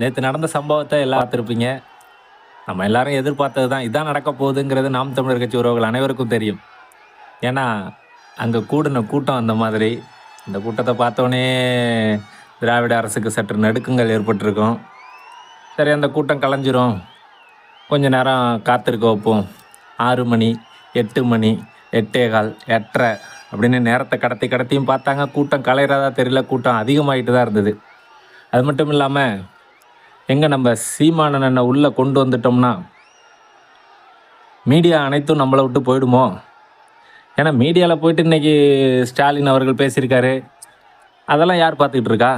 நேற்று நடந்த சம்பவத்தை எல்லாம் பார்த்துருப்பீங்க. நம்ம எல்லாரும் எதிர்பார்த்தது தான். இதான் நடக்க போகுதுங்கிறது நாம் தமிழர் கட்சி உறவுகள் அனைவருக்கும் தெரியும். ஏன்னா அங்கே கூடின கூட்டம் அந்த மாதிரி. இந்த கூட்டத்தை பார்த்தோன்னே திராவிட அரசுக்கு சற்று நடுக்கங்கள் ஏற்பட்டிருக்கும். சரி அந்த கூட்டம் கலைஞ்சிரும். கொஞ்ச நேரம் காத்திருக்க வைப்போம். ஆறு மணி எட்டு மணி எட்டே கால் எட்டரை அப்படின்னு நேரத்தை கடத்தி கடத்தியும் பார்த்தாங்க. கூட்டம் கலையிறதா தெரியல. கூட்டம் அதிகமாகிட்டு தான் இருந்தது. அது மட்டும் இல்லாமல் எங்கே நம்ம சீமானனை உள்ளே கொண்டு வந்துட்டோம்னா மீடியா அனைத்தும் நம்மளை விட்டு போயிடுமோ? ஏன்னா மீடியாவில் போயிட்டு இன்னைக்கு ஸ்டாலின் அவர்கள் பேசியிருக்காரு. அதெல்லாம் யார் பார்த்துக்கிட்டு இருக்கா?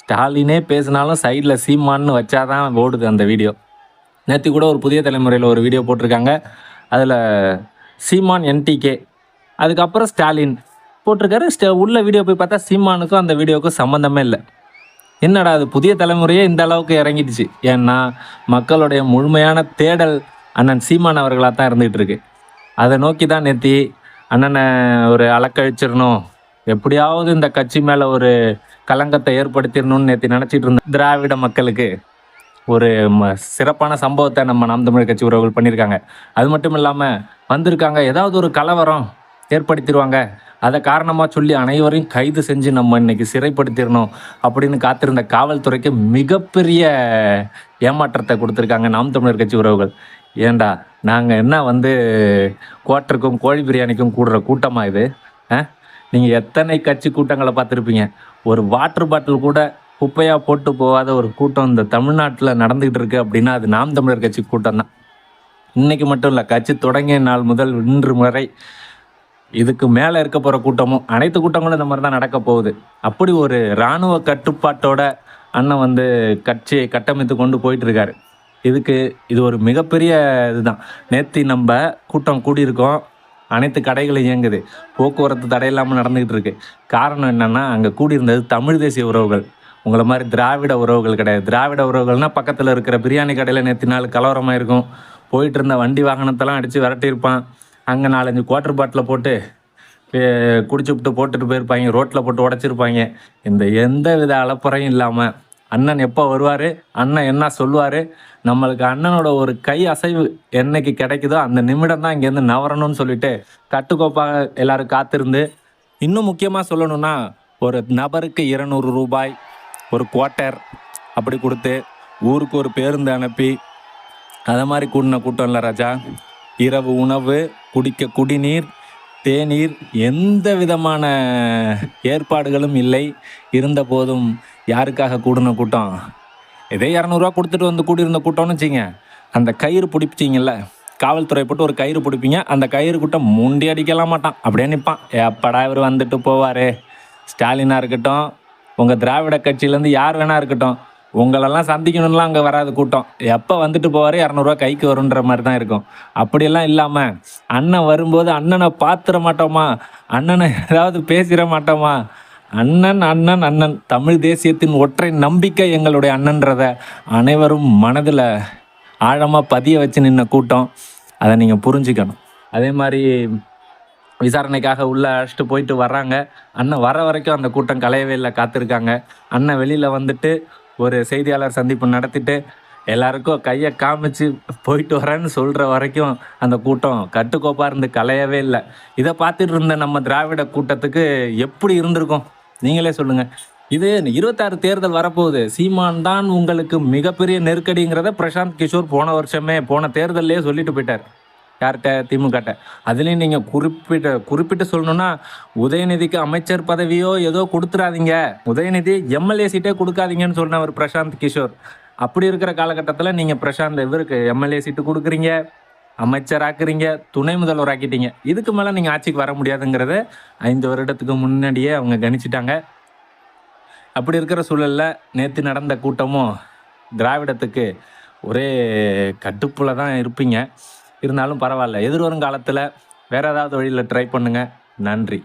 ஸ்டாலினே பேசினாலும் சைடில் சீமான்னு வச்சாதான் ஓடுது அந்த வீடியோ. நேற்று கூட ஒரு புதிய தலைமுறையில் ஒரு வீடியோ போட்டிருக்காங்க. அதில் சீமான் என்டிகே அதுக்கப்புறம் ஸ்டாலின் போட்டிருக்காரு. ஸ்ட உள்ள வீடியோ போய் பார்த்தா சீமானுக்கும் அந்த வீடியோவுக்கும் சம்மந்தமே இல்லை. என்னடா அது புதிய தலைமுறையே இந்த அளவுக்கு இறங்கிடுச்சு? ஏன்னா மக்களுடைய முழுமையான தேடல் அண்ணன் சீமான் அவர்களாக தான் இருந்துகிட்டு இருக்கு அதை நோக்கி தான் நேத்தி அண்ணனை ஒரு அலக்கழிச்சிடணும். எப்படியாவது இந்த கட்சி மேலே ஒரு கலங்கத்தை ஏற்படுத்திடணும்னு நேற்று நினச்சிட்டு இருந்த திராவிட மக்களுக்கு ஒரு ம- சிறப்பான சம்பவத்தை நம்ம நாம் தமிழர் கட்சி உறவுகள் பண்ணியிருக்காங்க. அது மட்டும் இல்லாமல் வந்திருக்காங்க ஏதாவது ஒரு கலவரம் ஏற்படுத்திடுவாங்க. அதை காரணமாக சொல்லி அனைவரையும் கைது செஞ்சு நம்ம இன்னைக்கு சிறைப்படுத்திடணும் அப்படின்னு காத்திருந்த காவல்துறைக்கு மிகப்பெரிய ஏமாற்றத்தை கொடுத்துருக்காங்க நாம் தமிழர் கட்சி உறவுகள். ஏண்டா நாங்கள் என்ன வந்து கோட்டருக்கும் கோழி பிரியாணிக்கும் கூடுற கூட்டமாக இது? நீங்கள் எத்தனை கட்சி கூட்டங்களை பார்த்துருப்பீங்க? ஒரு வாட்டர் பாட்டில் கூட குப்பையாக போட்டு போகாத ஒரு கூட்டம் இந்த தமிழ்நாட்டில் நடந்துக்கிட்டு இருக்குது அப்படின்னா அது நாம் தமிழர் கட்சி கூட்டம் தான் இன்றைக்கி மட்டும் இல்லை கட்சி தொடங்கிய நாள் முதல் இன்று வரை இதுக்கு மேலே இருக்க போகிற கூட்டமும் அனைத்து கூட்டங்களும் இந்த மாதிரி தான் நடக்க போகுது. அப்படி ஒரு இராணுவ கட்டுப்பாட்டோட அண்ணன் வந்து கட்சியை கட்டமைத்து கொண்டு போயிட்டுருக்காரு. இதுக்கு இது ஒரு மிகப்பெரிய இதுதான். நேற்று நம்ம கூட்டம் கூடியிருக்கோம். அனைத்து கடைகளும் இயங்குது. போக்குவரத்து தடையில்லாமல் நடந்துக்கிட்டு இருக்கு. காரணம் என்னென்னா அங்கே கூடியிருந்தது தமிழ் தேசிய உறவுகள். உங்களை மாதிரி திராவிட உறவுகள் கிடையாது. திராவிட உறவுகள்னால் பக்கத்தில் இருக்கிற பிரியாணி கடையில் நேற்று நாள் கலவரமாக இருக்கும் போயிட்டு இருந்த வண்டி வாகனத்தெல்லாம் அடித்து விரட்டியிருப்பான். அங்கே நாலஞ்சு குவார்டர் பாட்டில் போட்டு குடிச்சு விட்டு போட்டுட்டு போயிருப்பாங்க ரோட்டில் போட்டு உடச்சிருப்பாங்க. இந்த எந்த வித அலப்பறையும் இல்லாமல் அண்ணன் எப்போ வருவார் அண்ணன் என்ன சொல்லுவார் நம்மளுக்கு அண்ணனோட ஒரு கை அசைவு என்னைக்கு கிடைக்குதோ அந்த நிமிடம் தான் இங்கேருந்து நவரணும்னு சொல்லிட்டு கட்டுக்கோப்பாக எல்லோரும் காத்திருந்து இன்னும் முக்கியமாக சொல்லணும்னா ஒரு நபருக்கு இருநூறு ரூபாய் ஒரு குவார்ட்டர் அப்படி கொடுத்து ஊருக்கு ஒரு பேருந்து அனுப்பி அதை மாதிரி கூட்டின கூட்டம் இல்லை ராஜா. இரவு உணவு குடிக்க குடிநீர் தேநீர் எந்த விதமான ஏற்பாடுகளும் இல்லை. இருந்த போதும் யாருக்காக கூடின கூட்டம்? இதே இரநூறுவா கொடுத்துட்டு வந்து கூடியிருந்த கூட்டம்னு வச்சிங்க அந்த கயிறு பிடிச்சிங்கல்ல காவல்துறை போட்டு ஒரு கயிறு பிடிப்பீங்க. அந்த கயிறு கூட்டம் முண்டி அடிக்கலாம் மாட்டான். அப்படியே நிற்பான் எப்படா இவர் வந்துட்டு போவார்? ஸ்டாலினாக இருக்கட்டும் உங்கள் திராவிட கட்சியிலேருந்து யார் வேணா இருக்கட்டும். உங்களெல்லாம் சந்திக்கணும்லாம் அங்கே வராது கூட்டம். எப்போ வந்துட்டு போவார்? இரநூறுவா கைக்கு வரும்ன்ற மாதிரி தான் இருக்கும். அப்படியெல்லாம் இல்லாமல் அண்ணன் வரும்போது அண்ணனை பார்த்துட மாட்டோமா? அண்ணனை ஏதாவது பேசிட மாட்டோமா? அண்ணன் அண்ணன் அண்ணன். தமிழ் தேசியத்தின் ஒற்றை நம்பிக்கை எங்களுடைய அண்ணன்றத அனைவரும் மனதில் ஆழமாக பதிய வச்சு நின்ன கூட்டம். அதை நீங்கள் புரிஞ்சுக்கணும். அதே மாதிரி விசாரணைக்காக உள்ளே அழைச்சிட்டு போயிட்டு வர்றாங்க. அண்ணன் வர வரைக்கும் அந்த கூட்டம் கலையவே இல்லை காத்திருக்காங்க. அண்ணன் வெளியில் வந்துட்டு ஒரு செய்தியாளர் சந்திப்பு நடத்திட்டு எல்லாருக்கும் கையை காமிச்சு போயிட்டு வரேன்னு சொல்கிற வரைக்கும் அந்த கூட்டம் கட்டுக்கோப்பாக இருந்து கலையவே இல்லை. இதை பார்த்துட்டு இருந்த நம்ம திராவிட கூட்டத்துக்கு எப்படி இருந்திருக்கும்? நீங்களே சொல்லுங்கள் இது இருபத்தாறு தேர்தல் வரப்போகுது. சீமான் தான் உங்களுக்கு மிகப்பெரிய நெருக்கடிங்கிறத பிரசாந்த் கிஷோர் போன வருஷமே போன தேர்தல்லே சொல்லிட்டு போயிட்டார். யார்கிட்ட? திமுகட்ட. அதுலேயும் நீங்கள் குறிப்பிட்ட குறிப்பிட்டு சொல்லணும்னா உதயநிதிக்கு அமைச்சர் பதவியோ ஏதோ கொடுத்துறாதீங்க. உதயநிதி எம்எல்ஏ சீட்டே கொடுக்காதீங்கன்னு சொன்னவர் பிரசாந்த் கிஷோர். அப்படி இருக்கிற காலகட்டத்தில் நீங்கள் பிரசாந்த் இவருக்கு எம்எல்ஏ சீட்டு கொடுக்குறீங்க அமைச்சர் ஆக்குறீங்க துணை முதல்வர் ஆக்கிட்டீங்க. இதுக்கு மேலே நீங்கள் ஆட்சிக்கு வர முடியாதுங்கிறத ஐந்து வருடத்துக்கு முன்னாடியே அவங்க கணிச்சிட்டாங்க. அப்படி இருக்கிற சூழலில் நேற்று நடந்த கூட்டமும் திராவிடத்துக்கு ஒரே கட்டுப்புல தான் இருப்பீங்க. இருந்தாலும் பரவாயில்ல. எதிர்வரும் காலத்தில் வேறு ஏதாவது வழியில் ட்ரை பண்ணுங்கள் நன்றி.